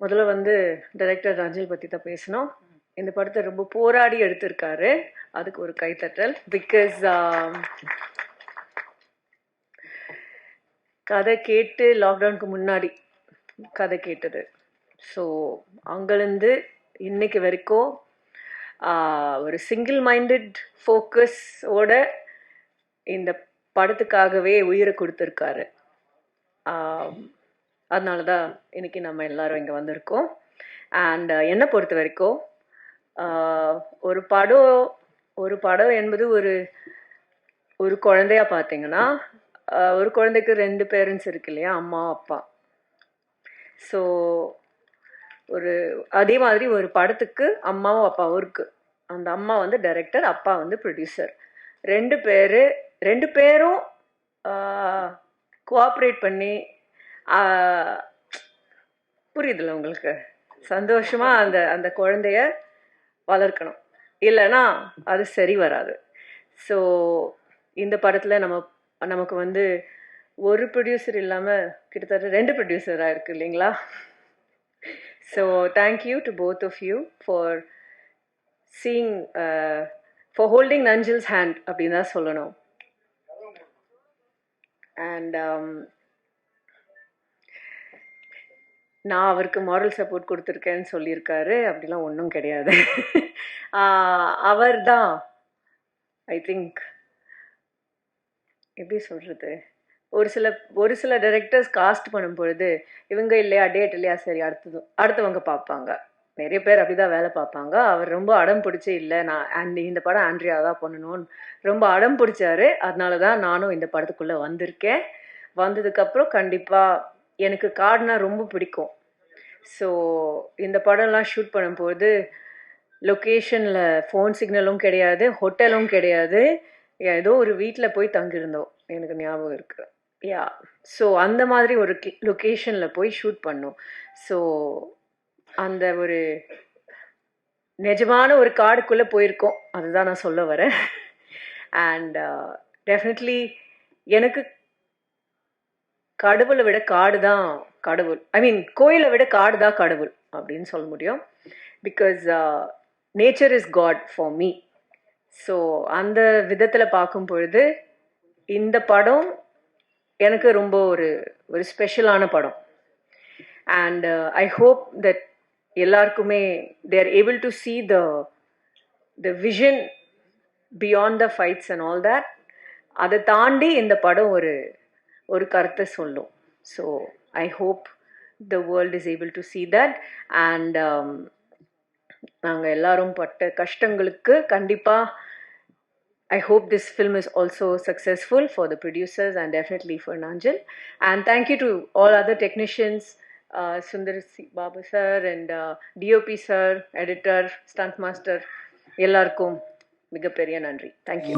முதல்ல வந்து டைரக்டர் ரஞ்சில் பற்றி தான் பேசணும் இந்த படத்தை ரொம்ப போராடி எடுத்திருக்காரு. அதுக்கு ஒரு கைத்தட்டல் பிகாஸ் um, கதை கேட்டு லாக்டவுனுக்கு முன்னாடி கதை கேட்டது. ஸோ அங்கேருந்து இன்னைக்கு வரைக்கும் uh, ஒரு சிங்கிள் மைண்டட் ஃபோக்கஸோட இந்த படத்துக்காகவே உயிரை கொடுத்துருக்காரு. Um, அதனால தான் இன்னைக்கு நம்ம எல்லாரும் இங்கே வந்திருக்கோம். அண்ட் uh, என்னை பொறுத்த வரைக்கும் uh, ஒரு படம் ஒரு படம் என்பது ஒரு ஒரு குழந்தையா பார்த்தீங்கன்னா uh, ஒரு குழந்தைக்கு ரெண்டு பேரண்ட்ஸ் இருக்கு இல்லையா? அம்மா அப்பா. ஸோ ஒரு அதே மாதிரி ஒரு படத்துக்கு அம்மாவும் அப்பாவும் இருக்குது அந்த அம்மா வந்து டைரக்டர் அப்பா வந்து ப்ரொடியூசர் ரெண்டு பேர் ரெண்டு பேரும் கோஆப்ரேட் பண்ணி புரியுதுல்ல உங்களுக்கு? சந்தோஷமா அந்த அந்த குழந்தைய வளர்க்கணும். இல்லைன்னா அது சரி வராது. ஸோ இந்த படத்தில் நம்ம நமக்கு வந்து ஒரு ப்ரொடியூசர் இல்லாமல் கிட்டத்தட்ட ரெண்டு ப்ரொடியூசராக இருக்கு இல்லைங்களா? So thank you to both of you for seeing for holding நஞ்சில்ஸ் hand அப்படின்னு தான் சொல்லணும். அண்ட் நான் அவருக்கு மாரல் சப்போர்ட் கொடுத்துருக்கேன்னு சொல்லியிருக்காரு. அப்படிலாம் ஒன்றும் கிடையாது. அவர் தான் ஐ திங்க் எப்படி சொல்கிறது ஒரு சில ஒரு சில டைரக்டர்ஸ் காஸ்ட் பண்ணும் பொழுது இவங்க இல்லையா டேட் இல்லையா சரி அடுத்தது அடுத்தவங்க பார்ப்பாங்க. நிறைய பேர் அப்படிதான் வேலை பார்ப்பாங்க. அவர் ரொம்ப அடம் பிடிச்சி இல்லை நான் அண்ட் இந்த படம் ஆண்ட்ரியா தான் பண்ணணும்னு ரொம்ப அடம் பிடிச்சாரு. அதனால தான் நானும் இந்த படத்துக்குள்ளே வந்திருக்கேன். வந்ததுக்கப்புறம் கண்டிப்பாக எனக்கு காடுனா ரொம்ப பிடிக்கும். ஸோ இந்த படம்லாம் ஷூட் பண்ணும்போது லொக்கேஷனில் ஃபோன் சிக்னலும் கிடையாது ஹோட்டலும் கிடையாது. ஏதோ ஒரு வீட்டில் போய் தங்கியிருந்தோம் எனக்கு ஞாபகம் இருக்கு. யா ஸோ அந்த மாதிரி ஒரு லொக்கேஷனில் போய் ஷூட் பண்ணோம். ஸோ அந்த ஒரு நிஜமான ஒரு காடுக்குள்ளே போயிருக்கோம். அதுதான் நான் சொல்ல வரேன். அண்ட் டெஃபினெட்லி uh, எனக்கு கடவுளை விட காடு தான் கடவுள். ஐ மீன் கோயிலை விட காடு தான் கடவுள் அப்படின்னு சொல்ல முடியும். Because nature is God for me so அந்த விதத்தில் பார்க்கும் பொழுது இந்த படம் எனக்கு ரொம்ப ஒரு ஒரு ஸ்பெஷலான படம். அண்ட் ஐ ஹோப் தட் எல்லாருக்குமே they're able to see the the vision beyond the fights and all that அதை தாண்டி இந்த படம் ஒரு ஒரு கருத்தை சொல்லும். So I hope the world is able to see that and நாங்கள் எல்லாரும் பட்ட கஷ்டங்களுக்கு கண்டிப்பாக I hope this film is also successful for the producers and definitely for Nanjal. And thank you to all other technicians, uh, Sundar C- Babu sir and uh, DOP sir, editor, stunt master, எல்லாருக்கும் மிகப்பெரிய நன்றி thank you